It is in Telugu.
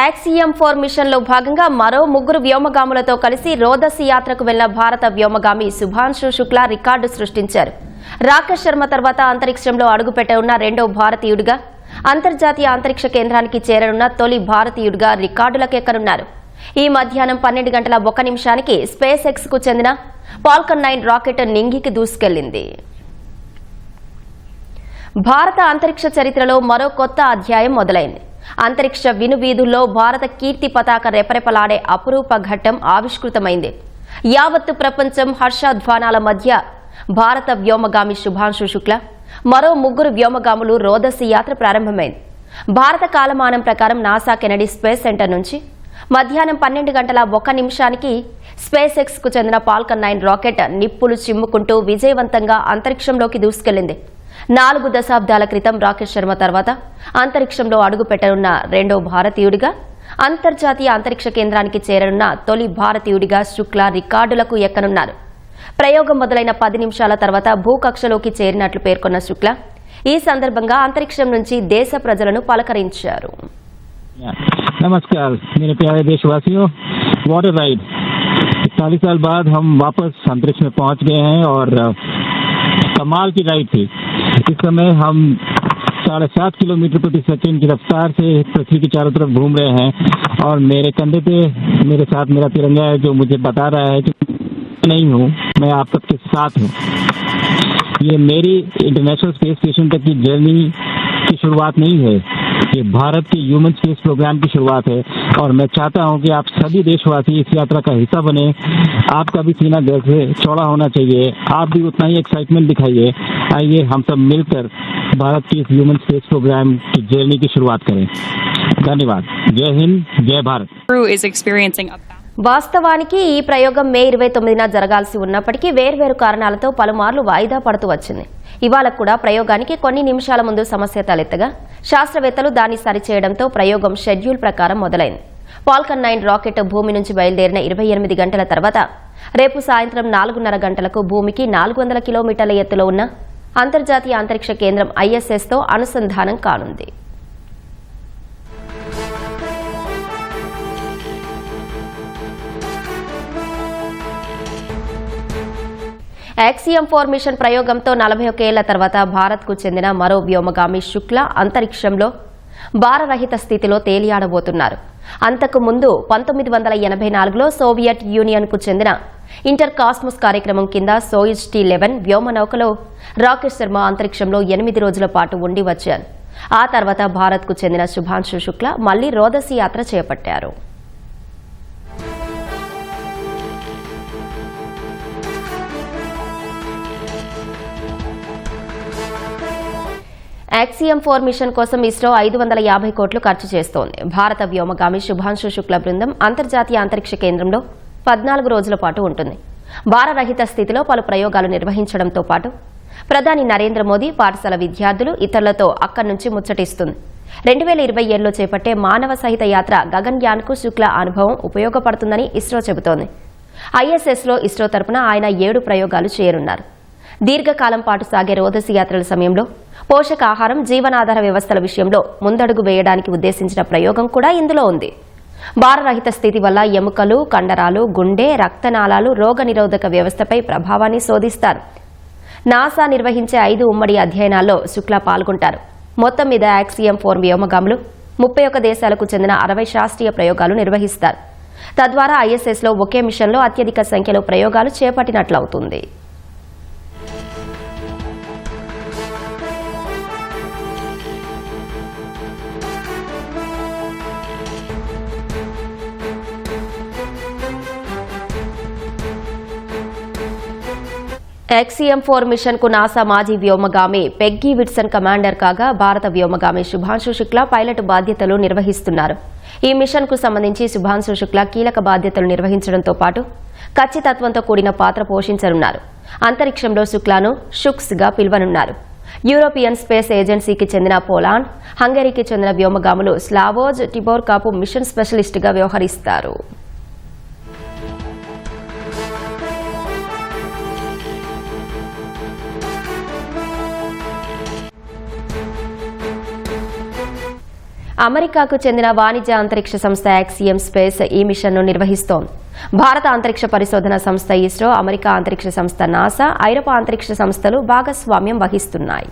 యాక్సియం ఫోర్ మిషన్లో భాగంగా మరో ముగ్గురు వ్యోమగాములతో కలిసి రోదసి యాత్రకు వెళ్ళిన భారత వ్యోమగామి శుభాంశు శుక్లా రికార్డు సృష్టించారు. రాకేష్ శర్మ తర్వాత అంతరిక్షంలో అడుగుపెట్ట ఉన్న రెండో భారతీయుడిగా అంతర్జాతీయ అంతరిక్ష కేంద్రానికి చేరనున్న తొలి భారతీయుడిగా రికార్డులకెక్కనున్నారు ఈ మధ్యాహ్నం పన్నెండు గంటల ఒక నిమిషానికి స్పేస్ ఎక్స్కు చెందిన పాల్కన్ నైన్ రాకెట్ నింగికి దూసుకెళ్ళింది భారత అంతరిక్ష చరిత్రలో మరో కొత్త అధ్యాయం మొదలైంది. అంతరిక్ష వినువీధుల్లో భారత కీర్తి పతాక రెపరెపలాడే అపురూప ఘట్టం ఆవిష్కృతమైంది. యావత్తు ప్రపంచం హర్షధ్వానాల మధ్య భారత వ్యోమగామి శుభాంశు శుక్ల మరో ముగ్గురు వ్యోమగాములు రోదసి యాత్ర ప్రారంభమైంది. భారత కాలమానం ప్రకారం నాసా కెనడీ స్పేస్ సెంటర్ నుంచి మధ్యాహ్నం పన్నెండు గంటల ఒక నిమిషానికి స్పేస్ ఎక్స్కు చెందిన పాల్కన్ నైన్ రాకెట్ నిప్పులు చిమ్ముకుంటూ విజయవంతంగా అంతరిక్షంలోకి దూసుకెళ్ళింది నాలుగు దశాబ్దాల క్రితం రాకేష్ శర్మ తర్వాత అంతరిక్షంలో అడుగు పెట్టనున్న రెండో భారతీయుడిగా అంతర్జాతీయ అంతరిక్ష కేంద్రానికి చేరనున్న తొలి భారతీయుడిగా శుక్లా రికార్డులకు ఎక్కనున్నారు ప్రయోగం మొదలైన పది నిమిషాల తర్వాత భూకక్షలోకి చేరినట్లు పేర్కొన్న శుక్లా ఈ సందర్భంగా అంతరిక్షం నుంచి దేశ ప్రజలను పలకరించారు नमस्कार मेरे प्यारे देशवासियों वाटर राइड इकतालीस साल बाद हम वापस अंतरिक्ष में पहुंच गए हैं और अ, कमाल की राइड थी इस समय हम साढ़े सात किलोमीटर प्रति सेकंड की रफ्तार से पृथ्वी के चारों तरफ़ घूम रहे हैं और मेरे कंधे पे, मेरे साथ मेरा तिरंगा है जो मुझे बता रहा है कि नहीं हूँ, मैं आप सबके साथ हूँ। ये मेरी इंटरनेशनल स्पेस स्टेशन तक की जर्नी की शुरुआत नहीं है, ये भारत के ह्यूमन स्पेस प्रोग्राम की शुरुआत है और मैं चाहता हूँ कि आप सभी देशवासी इस यात्रा का हिस्सा बने। आपका भी सीना गर्व से चौड़ा होना चाहिए, आप भी उतना ही एक्साइटमेंट दिखाइए। आइए हम सब मिलकर भारत की इस ह्यूमन स्पेस प्रोग्राम की जर्नी की शुरुआत करें धन्यवाद जय हिंद जय Bharat crew is experiencing a వాస్తవానికి ఈ ప్రయోగం మే ఇరవై తొమ్మిదిన జరగాల్సి ఉన్నప్పటికీ వేర్వేరు కారణాలతో పలుమార్లు వాయిదా పడుతూ వచ్చింది ఇవాళ కూడా ప్రయోగానికి కొన్ని నిమిషాల ముందు సమస్య తలెత్తగా శాస్త్రవేత్తలు దాన్ని సరిచేయడంతో ప్రయోగం షెడ్యూల్ ప్రకారం మొదలైంది పాల్కన్ నైన్ రాకెట్ భూమి నుంచి బయలుదేరిన ఇరవై ఎనిమిది గంటల తర్వాత రేపు సాయంత్రం నాలుగున్నర గంటలకు భూమికి నాలుగు వందల కిలోమీటర్ల ఎత్తులో ఉన్న అంతర్జాతీయ అంతరిక్ష కేంద్రం ఐఎస్ఎస్తో అనుసంధానం కానుంది. యాక్సియం ఫోర్ మిషన్ ప్రయోగంతో నలభై ఒకేళ్ళ తర్వాత భారత్కు చెందిన మరో వ్యోమగామి శుక్ల అంతరిక్షంలో భారరహిత స్థితిలో తేలియాడబోతున్నారు. అంతకు ముందు పంతొమ్మిది వందల ఎనభై నాలుగులో సోవియట్ యూనియన్కు చెందిన ఇంటర్ కాస్మోస్ కార్యక్రమం కింద సోయిజ్ టీ లెవెన్ వ్యోమనౌకలో రాకేష్ శర్మ అంతరిక్షంలో ఎనిమిది రోజుల పాటు ఉండి వచ్చారు. ఆ తర్వాత భారత్కు చెందిన శుభాంశు శుక్ల మళ్ళీ రోదసి యాత్ర చేపట్టారు. యాక్సియం ఫోర్ మిషన్ కోసం ఇస్రో ఐదు వందల యాభై కోట్లు ఖర్చు చేస్తోంది. భారత వ్యోమగామి శుభాంశు శుక్ల బృందం అంతర్జాతీయ అంతరిక్ష కేంద్రంలో పద్నాలుగు రోజుల పాటు ఉంటుంది. భారరహిత స్థితిలో పలు ప్రయోగాలు నిర్వహించడంతో పాటు ప్రధాని నరేంద్ర మోదీ పాఠశాల విద్యార్థులు ఇతరులతో అక్కడి నుంచి ముచ్చటిస్తుంది. రెండు వేల ఇరవై ఏడులో చేపట్టే మానవ సహిత యాత్ర గగన్యాన్కు శుక్ల అనుభవం ఉపయోగపడుతుందని ఇస్రో చెబుతోంది. ఐఎస్ఎస్లో ఇస్రో తరపున ఆయన ఏడు ప్రయోగాలు చేయనున్నారు. దీర్ఘకాలం పాటు సాగే రోదసి యాత్రల సమయంలో పోషకాహారం జీవనాధార వ్యవస్థల విషయంలో ముందడుగు వేయడానికి ఉద్దేశించిన ప్రయోగం కూడా ఇందులో ఉంది. భారరహిత స్థితి వల్ల ఎముకలు కండరాలు గుండె రక్తనాళాలు రోగనిరోధక వ్యవస్థపై ప్రభావాన్ని శోధిస్తారు. నాసా నిర్వహించే ఐదు ఉమ్మడి అధ్యయనాల్లో శుక్లా పాల్గొంటారు. మొత్తం మీద యాక్సియం ఫోర్ వ్యోమగాములు ముప్పై ఒక్క దేశాలకు చెందిన అరవై శాస్త్రీయ ప్రయోగాలు నిర్వహిస్తారు. తద్వారా ఐఎస్ఎస్లో ఒకే మిషన్లో అత్యధిక సంఖ్యలో ప్రయోగాలు చేపట్టినట్లవుతుంది. ఎక్సిఎం ఫోర్ మిషన్కు నాసా మాజీ వ్యోమగామి పెగ్గీ విట్సన్ కమాండర్ కాగా భారత వ్యోమగామి శుభాంశు శుక్లా పైలట్ బాధ్యతలు నిర్వహిస్తున్నారు. ఈ మిషన్కు సంబంధించి శుభాంశు శుక్లా కీలక బాధ్యతలు నిర్వహించడంతో పాటు ఖచ్చితత్వంతో కూడిన పాత్ర పోషించనున్నారు. అంతరిక్షంలో శుక్లాను షుక్స్గా పిలువనున్నారు. యూరోపియన్ స్పేస్ ఏజెన్సీకి చెందిన పోలాండ్ హంగరీకి చెందిన వ్యోమగాములు స్లావోజ్ టిబోర్కాపు మిషన్ స్పెషలిస్టుగా వ్యవహరిస్తారు. అమెరికాకు చెందిన వాణిజ్య అంతరిక్ష సంస్థ యాక్సియం స్పేస్ ఈ మిషన్ను నిర్వహిస్తోంది. భారత అంతరిక్ష పరిశోధన సంస్థ ఇస్రో అమెరికా అంతరిక్ష సంస్థ నాసా ఐరోపా అంతరిక్ష సంస్థలు భాగస్వామ్యం వహిస్తున్నాయి.